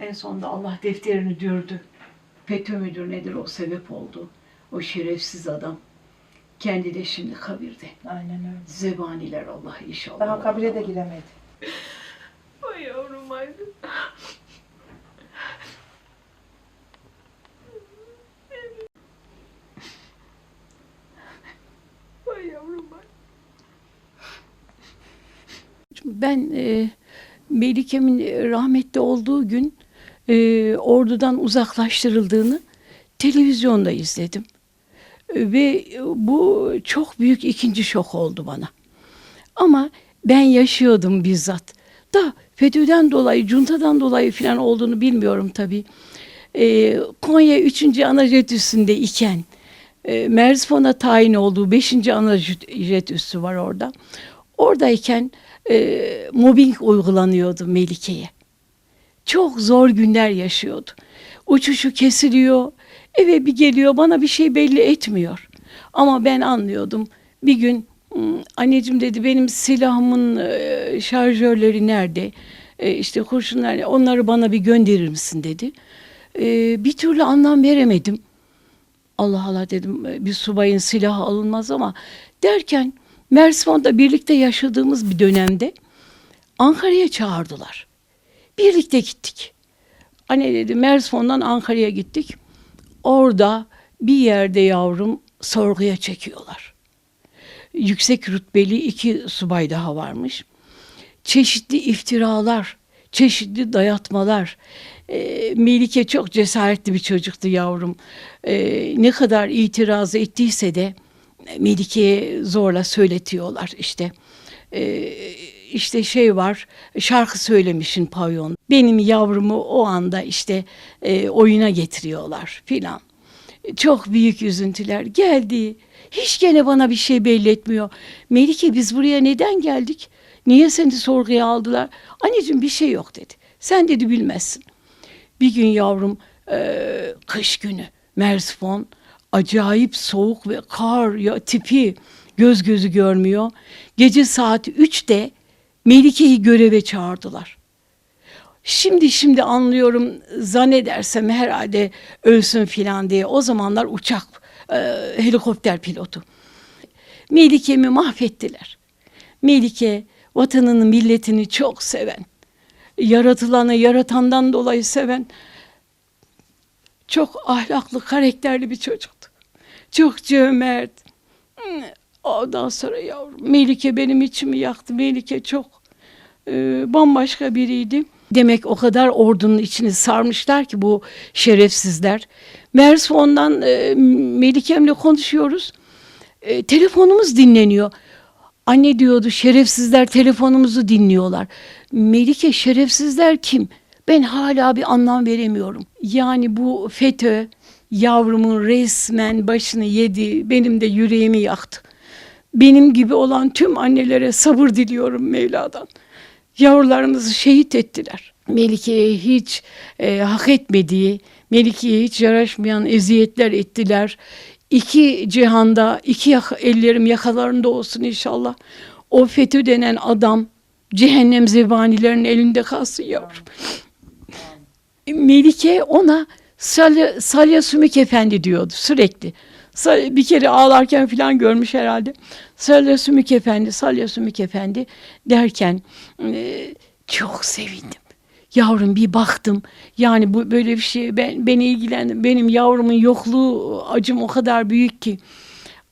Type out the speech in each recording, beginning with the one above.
En sonunda Allah defterini dürdü. FETÖ müdür nedir o sebep oldu. O şerefsiz adam. Kendi de şimdi kabirde. Aynen öyle. Zebaniler Allah inşallah. Daha kabire de giremedi. Ay yavrum Aydın. Ay yavrum ay. Ben e, Melike'min rahmetli olduğu gün e, ordudan uzaklaştırıldığını televizyonda izledim. E, Ve bu çok büyük ikinci şok oldu bana. Ama ben yaşıyordum bizzat. Da FETÖ'den dolayı, juntadan dolayı falan olduğunu bilmiyorum tabii. Ee, Konya 3. Anajet Üssü'nde iken e, Merzifon'a tayin olduğu 5. Anajet Üssü var orada. Oradayken e, mobbing uygulanıyordu Melike'ye. Çok zor günler yaşıyordu. Uçuşu kesiliyor, eve bir geliyor bana bir şey belli etmiyor. Ama ben anlıyordum. Bir gün "Hmm, anneciğim dedi benim silahımın e, şarjörleri nerede? E, işte kurşunlar onları bana bir gönderir misin dedi. E, bir türlü anlam veremedim. Allah Allah dedim e, bir subayın silahı alınmaz ama derken Mersin'de birlikte yaşadığımız bir dönemde Ankara'ya çağırdılar. Birlikte gittik. Anne dedi Mersin'den Ankara'ya gittik. Orada bir yerde yavrum sorguya çekiyorlar. Yüksek rütbeli iki subay daha varmış. Çeşitli iftiralar, çeşitli dayatmalar. Ee, Melike çok cesaretli bir çocuktu yavrum. Ee, ne kadar itiraz ettiyse de Melike'ye zorla söyletiyorlar işte. Ee, işte şey var şarkı söylemişin pavyon. Benim yavrumu o anda işte e, oyuna getiriyorlar filan. Çok büyük üzüntüler geldi. Hiç gene bana bir şey belli etmiyor. Melike biz buraya neden geldik? Niye seni sorguya aldılar? Anneciğim bir şey yok dedi. Sen dedi bilmezsin. Bir gün yavrum e, kış günü Merzifon acayip soğuk ve kar ya tipi göz gözü görmüyor. Gece saat 3'te Melike'yi göreve çağırdılar. Şimdi şimdi anlıyorum zannedersem herhalde ölsün filan diye. O zamanlar uçak, e, helikopter pilotu. Melike'mi mahvettiler. Melike vatanını, milletini çok seven, yaratılanı yaratandan dolayı seven, çok ahlaklı, karakterli bir çocuktu. Çok cömert. Ondan sonra yavrum Melike benim içimi yaktı. Melike çok e, bambaşka biriydi. Demek o kadar ordunun içini sarmışlar ki bu şerefsizler. Meğerse ondan e, Melike'mle konuşuyoruz. E, telefonumuz dinleniyor. Anne diyordu şerefsizler telefonumuzu dinliyorlar. Melike şerefsizler kim? Ben hala bir anlam veremiyorum. Yani bu FETÖ yavrumun resmen başını yedi. Benim de yüreğimi yaktı. Benim gibi olan tüm annelere sabır diliyorum Mevla'dan. Yavrularımızı şehit ettiler. Melike'ye hiç e, hak etmediği, Melike'ye hiç yaraşmayan eziyetler ettiler. İki cihanda, iki ellerim yakalarında olsun inşallah. O FETÖ denen adam cehennem zebanilerin elinde kalsın yavrum. Melike ona Salya, Salya Sümük Efendi diyordu sürekli. Bir kere ağlarken falan görmüş herhalde. Salya Sümük Efendi, Salya Sümük Efendi derken e, çok sevindim. Yavrum bir baktım. Yani bu böyle bir şey ben beni ilgilendim. Benim yavrumun yokluğu acım o kadar büyük ki.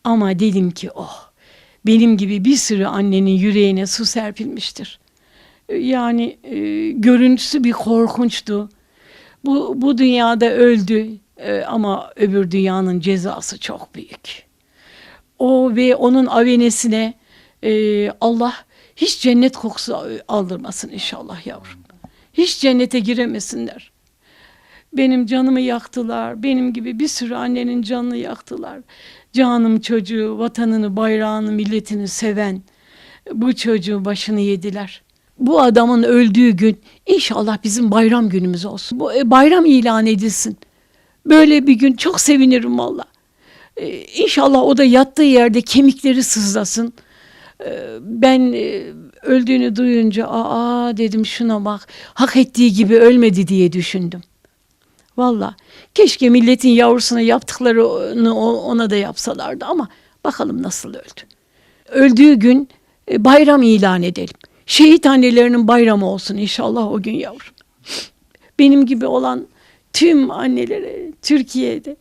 Ama dedim ki oh benim gibi bir sürü annenin yüreğine su serpilmiştir. Yani e, görüntüsü bir korkunçtu. Bu, bu dünyada öldü e, ama öbür dünyanın cezası çok büyük. O ve onun avenesine e, Allah hiç cennet kokusu aldırmasın inşallah yavrum. Hiç cennete giremesinler. Benim canımı yaktılar. Benim gibi bir sürü annenin canını yaktılar. Canım çocuğu, vatanını, bayrağını, milletini seven bu çocuğu başını yediler. Bu adamın öldüğü gün inşallah bizim bayram günümüz olsun. Bu e, bayram ilan edilsin. Böyle bir gün çok sevinirim valla. Ee, İnşallah o da yattığı yerde kemikleri sızlasın. Ee, Ben e, öldüğünü duyunca aa dedim şuna bak hak ettiği gibi ölmedi diye düşündüm. Valla keşke milletin yavrusuna yaptıklarını ona da yapsalardı ama bakalım nasıl öldü. Öldüğü gün e, bayram ilan edelim. Şehit annelerinin bayramı olsun inşallah o gün yavrum. Benim gibi olan tüm annelere Türkiye'de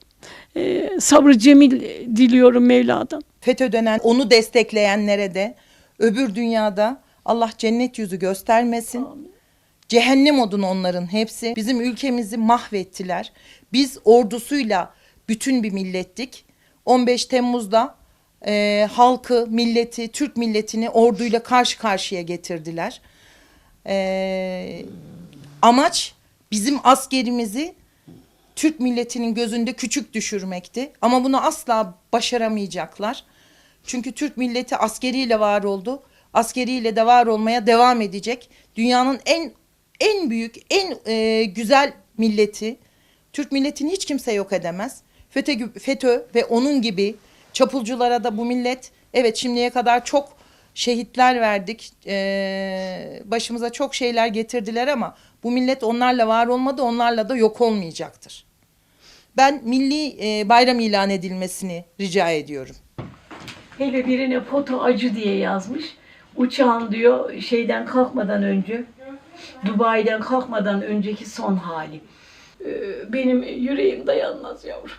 e, sabrı cemil diliyorum Mevla'dan. FETÖ denen onu destekleyenlere de öbür dünyada Allah cennet yüzü göstermesin. Cehennem odun onların hepsi. Bizim ülkemizi mahvettiler. Biz ordusuyla bütün bir millettik. 15 Temmuz'da e, halkı, milleti, Türk milletini orduyla karşı karşıya getirdiler. E, amaç bizim askerimizi Türk milletinin gözünde küçük düşürmekti. Ama bunu asla başaramayacaklar. Çünkü Türk milleti askeriyle var oldu. Askeriyle de var olmaya devam edecek. Dünyanın en en büyük, en e, güzel milleti. Türk milletini hiç kimse yok edemez. FETÖ, FETÖ ve onun gibi çapulculara da bu millet evet şimdiye kadar çok şehitler verdik. Ee, başımıza çok şeyler getirdiler ama bu millet onlarla var olmadı, onlarla da yok olmayacaktır. Ben milli e, bayram ilan edilmesini rica ediyorum. Hele birine foto acı diye yazmış. Uçağın diyor şeyden kalkmadan önce, Dubai'den kalkmadan önceki son hali. Ee, Benim yüreğim dayanmaz yavrum.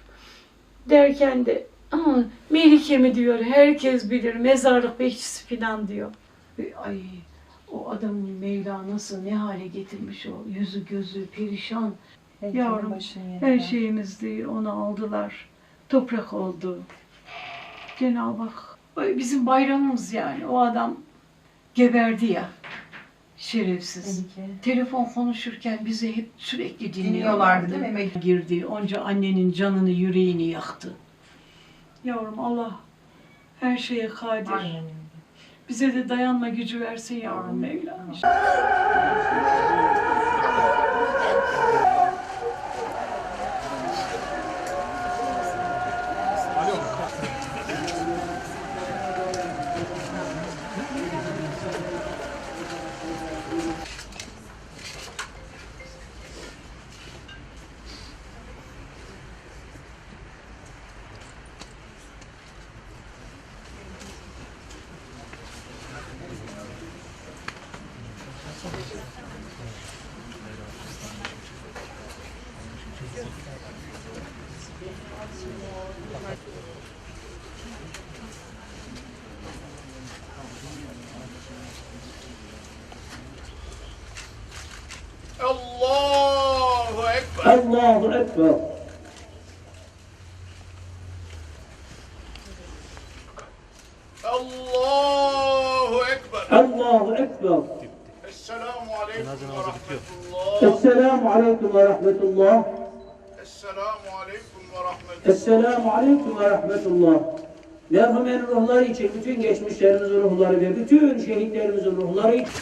Derken de ama Melike mi diyor, herkes bilir, mezarlık bekçisi falan diyor. Ay o Mevla nasıl ne hale getirmiş o yüzü gözü perişan. Yavrum her şeyimizdi onu aldılar. Toprak oldu. Cenab-ı Hak bizim bayramımız yani. O adam geberdi ya. Şerefsiz. Telefon konuşurken bizi hep sürekli dinliyorlardı. Değil mi? Girdi. Onca annenin canını, yüreğini yaktı. Yavrum Allah her şeye kadir. Bize de dayanma gücü versin yavrum Mevla. Allahu Ekber. Allahu Ekber. Allahu Ekber. Esselamu aleyküm ve rahmetullah. Esselamu aleyküm ve rahmetullah. Esselamu aleyküm ve rahmetullah. Esselamu aleyküm ve rahmetullah. Merhumenin ruhları için bütün geçmişlerimizin ruhları ve bütün şehitlerimizin ruhları için.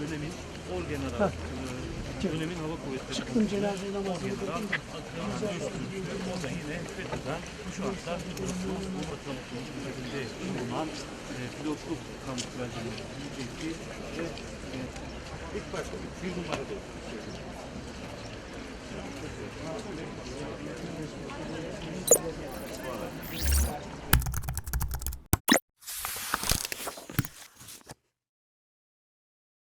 Dönemin orgeneral, e, dönemin hava kuvvetleri Çıktım cenaze namazını Orada yine FETÖ'den şu anda Cumhurbaşkanı üzerinde bulunan e, pilotluk kamuflajını giyecekti ve e, ilk başta bir numarada